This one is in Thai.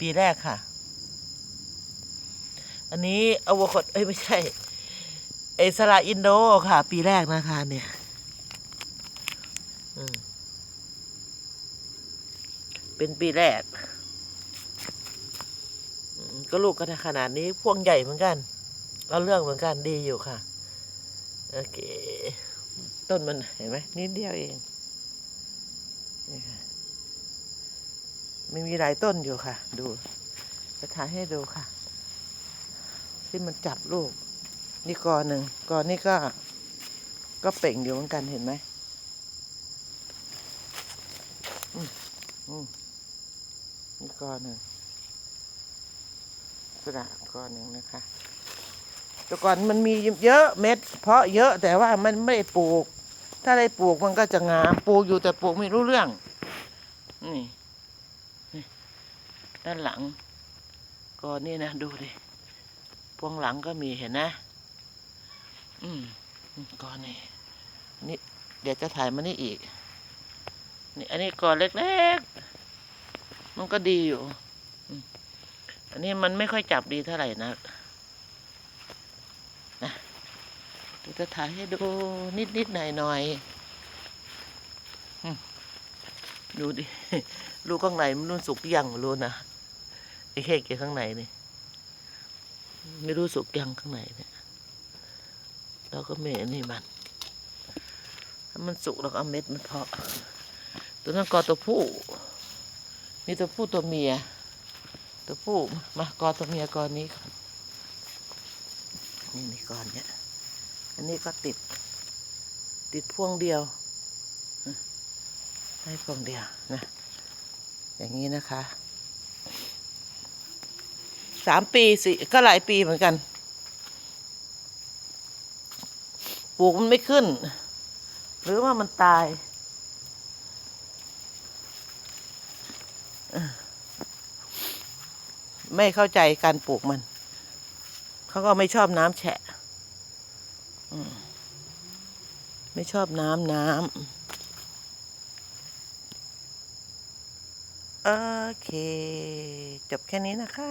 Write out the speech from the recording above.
ปีแรกค่ะ อันนี้อะโวคาโดเอ้ยไม่ใช่ เอสลาอินโดค่ะ ปีแรกนะคะ เนี่ยเป็นปีแรก ก็ลูกก็ขนาดนี้พวงใหญ่เหมือนกันก็เรื่องเหมือนกันดีอยู่ค่ะ โอเค ต้นมันเห็นไหมนิดเดียวเองนี่ค่ะ มันมีหลายต้นอยู่ค่ะ ดูจะถ่ายให้ดูค่ะ ที่มันจับลูก นี่กอหนึ่งกอนี่ก็ ก็เป่งอยู่เหมือนกันเห็นไหมอืมอืมนี่กอหนึ่งกระดาษกอหนึ่งนะคะแต่ก่อนมันมีเยอะเม็ด เพาะเยอะแต่ว่ามันไม่ได้ปลูก ถ้าได้ปลูกมันก็จะงามปลูกอยู่แต่ปลูกไม่รู้เรื่องนี่ ด้านหลังก่อนนี่นะดูดิพวงหลังก็มีเห็นนะ อืมก่อนนี่นี่ เดี๋ยวจะถ่ายมานี่อีก นี่ อันนี้ก่อนเล็กๆ มันก็ดีอยู่อันนี้มันไม่ค่อยจับดีเท่าไหร่นะเดี๋ยวจะถ่ายให้ดูนิดนิดหน่อยๆดูดิ ลูกข้างในมันรู้สุกยังรู้นะ ไอ้เค้กอยู่ข้างในนี่ไม่รู้สุกยังข้างในเนี่ยเราก็ไม่นี่มัน ถ้ามันสุกเราก็เอาเม็ดมันเพาะ ตัวนั้นกอตัวผู้มีตัวผู้ตัวเมีย ตัวผู้มากอตัวเมียกอนี้ก่อนนี่นี่กอนเนี้ยอันนี้ก็ติด ติดพวงเดียวให้พวงเดียวนะ อย่างนี้นะคะ สามปีสิก็หลายปีเหมือนกัน ปลูกมันไม่ขึ้น หรือว่ามันตาย ไม่เข้าใจการปลูกมัน เขาก็ไม่ชอบน้ำแฉะไม่ชอบน้ำน้ำโอเค จบแค่นี้นะคะ